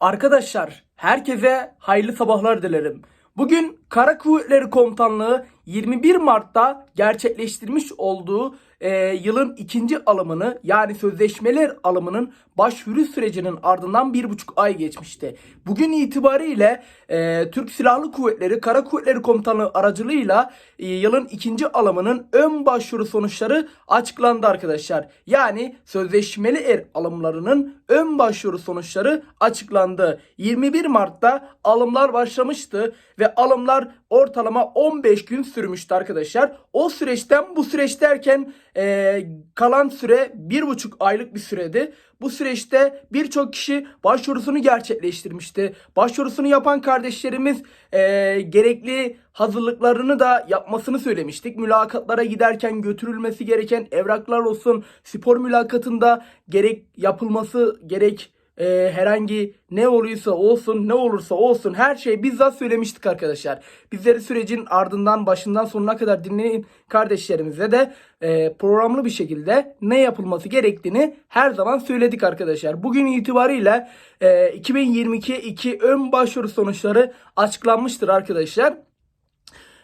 Arkadaşlar herkese hayırlı sabahlar dilerim. Bugün Kara Kuvvetleri Komutanlığı 21 Mart'ta gerçekleştirmiş olduğu e, yılın ikinci alımını yani sözleşmeler alımının başvuru sürecinin ardından bir buçuk ay geçmişti. Bugün itibariyle e, Türk Silahlı Kuvvetleri Kara Kuvvetleri Komutanlığı aracılığıyla e, yılın ikinci alımının ön başvuru sonuçları açıklandı arkadaşlar. Yani sözleşmeli er alımlarının ön başvuru sonuçları açıklandı. 21 Mart'ta alımlar başlamıştı ve alımlar ortalama 15 gün sürmüştü arkadaşlar. O süreçten bu süreç derken e, kalan süre bir buçuk aylık bir süredi. Bu süreçte birçok kişi başvurusunu gerçekleştirmişti. Başvurusunu yapan kardeşlerimiz e, gerekli hazırlıklarını da yapmasını söylemiştik. Mülakatlara giderken götürülmesi gereken evraklar olsun, spor mülakatında gerek yapılması gerek e, herhangi ne oluyorsa olsun ne olursa olsun her şeyi bizzat söylemiştik arkadaşlar. Bizleri sürecin ardından başından sonuna kadar dinleyin kardeşlerimize de e, programlı bir şekilde ne yapılması gerektiğini her zaman söyledik arkadaşlar. Bugün itibariyle e, 2022 2 ön başvuru sonuçları açıklanmıştır arkadaşlar.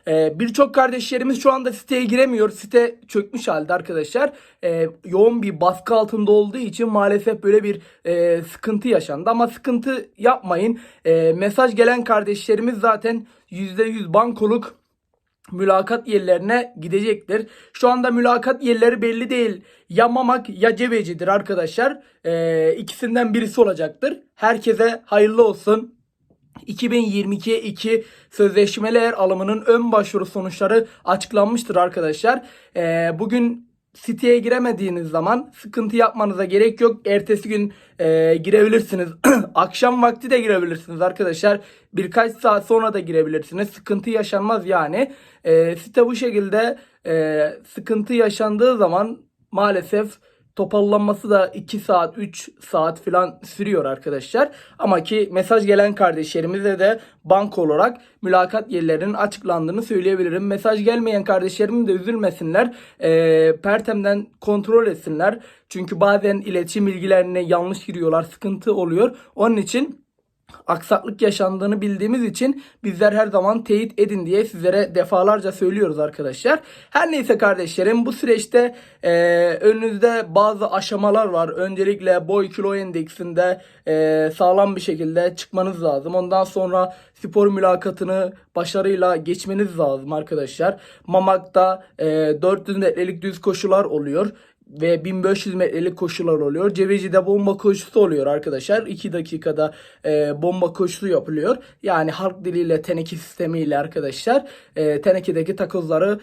Ee, Birçok kardeşlerimiz şu anda siteye giremiyor. Site çökmüş halde arkadaşlar. Ee, yoğun bir baskı altında olduğu için maalesef böyle bir e, sıkıntı yaşandı. Ama sıkıntı yapmayın. Ee, mesaj gelen kardeşlerimiz zaten %100 bankoluk mülakat yerlerine gidecektir. Şu anda mülakat yerleri belli değil. Ya Mamak ya Cebeci'dir arkadaşlar. Ee, ikisinden birisi olacaktır. Herkese hayırlı olsun. 2022'ye 2 sözleşmeler alımının ön başvuru sonuçları açıklanmıştır arkadaşlar. Ee, bugün siteye giremediğiniz zaman sıkıntı yapmanıza gerek yok. Ertesi gün e, girebilirsiniz. Akşam vakti de girebilirsiniz arkadaşlar. Birkaç saat sonra da girebilirsiniz. Sıkıntı yaşanmaz yani. E, site bu şekilde e, sıkıntı yaşandığı zaman maalesef Topallanması da 2 saat 3 saat falan sürüyor arkadaşlar. Ama ki mesaj gelen kardeşlerimize de bank olarak mülakat yerlerinin açıklandığını söyleyebilirim. Mesaj gelmeyen kardeşlerim de üzülmesinler. Ee, Pertem'den kontrol etsinler. Çünkü bazen iletişim bilgilerine yanlış giriyorlar. Sıkıntı oluyor. Onun için aksaklık yaşandığını bildiğimiz için bizler her zaman teyit edin diye sizlere defalarca söylüyoruz arkadaşlar. Her neyse kardeşlerim bu süreçte e, önünüzde bazı aşamalar var. Öncelikle boy kilo endeksinde e, sağlam bir şekilde çıkmanız lazım. Ondan sonra spor mülakatını başarıyla geçmeniz lazım arkadaşlar. Mamak'ta e, 400 metrelik düz koşular oluyor ve 1500 metrelik koşular oluyor. Cebeci'de bomba koşusu oluyor arkadaşlar. 2 dakikada e, bomba koşusu yapılıyor. Yani halk diliyle teneke sistemiyle arkadaşlar e, tenekedeki takozları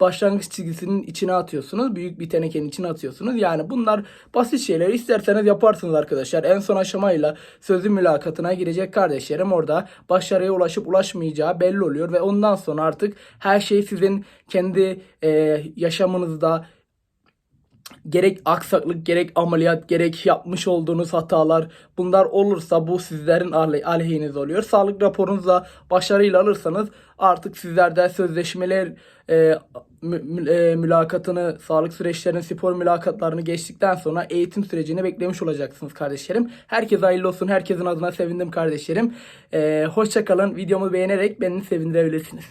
başlangıç çizgisinin içine atıyorsunuz. Büyük bir tenekenin içine atıyorsunuz. Yani bunlar basit şeyler. İsterseniz yaparsınız arkadaşlar. En son aşamayla sözlü mülakatına girecek kardeşlerim orada başarıya ulaşıp ulaşmayacağı belli oluyor. Ve ondan sonra artık her şey sizin kendi e, yaşamınızda gerek aksaklık gerek ameliyat gerek yapmış olduğunuz hatalar bunlar olursa bu sizlerin aley- aleyhiniz oluyor. Sağlık raporunuzla başarıyla alırsanız artık sizlerde sözleşmeler e, mü- e, mülakatını, sağlık süreçlerini, spor mülakatlarını geçtikten sonra eğitim sürecini beklemiş olacaksınız kardeşlerim. Herkese hayırlı olsun. Herkesin adına sevindim kardeşlerim. E, hoşça kalın. Videomu beğenerek beni sevindirebilirsiniz.